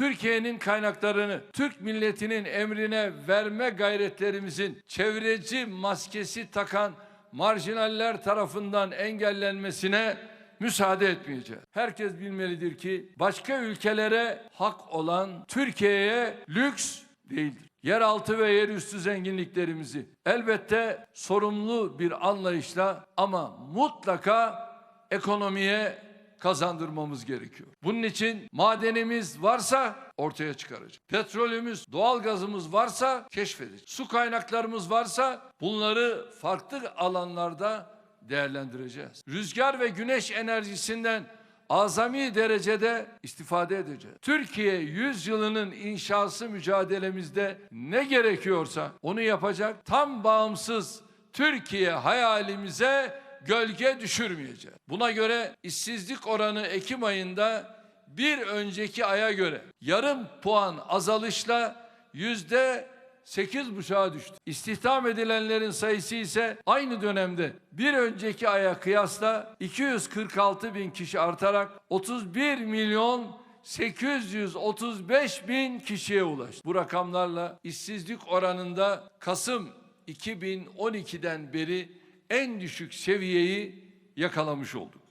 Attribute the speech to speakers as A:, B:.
A: Türkiye'nin kaynaklarını Türk milletinin emrine verme gayretlerimizin çevreci maskesi takan marjinaller tarafından engellenmesine müsaade etmeyeceğiz. Herkes bilmelidir ki başka ülkelere hak olan Türkiye'ye lüks değildir. Yeraltı ve yerüstü zenginliklerimizi elbette sorumlu bir anlayışla ama mutlaka ekonomiye kazandırmamız gerekiyor. Bunun için madenimiz varsa ortaya çıkaracağız. Petrolümüz, doğalgazımız varsa keşfedeceğiz. Su kaynaklarımız varsa bunları farklı alanlarda değerlendireceğiz. Rüzgar ve güneş enerjisinden azami derecede istifade edeceğiz. Türkiye 100 yılının inşası mücadelemizde ne gerekiyorsa onu yapacak tam bağımsız Türkiye hayalimize gölge düşürmeyeceğiz. Buna göre işsizlik oranı Ekim ayında bir önceki aya göre yarım puan azalışla yüzde sekiz buçuğa düştü. İstihdam edilenlerin sayısı ise aynı dönemde bir önceki aya kıyasla 246 bin kişi artarak 31 milyon 835 bin kişiye ulaştı. Bu rakamlarla işsizlik oranında Kasım 2012'den beri en düşük seviyeyi yakalamış olduk.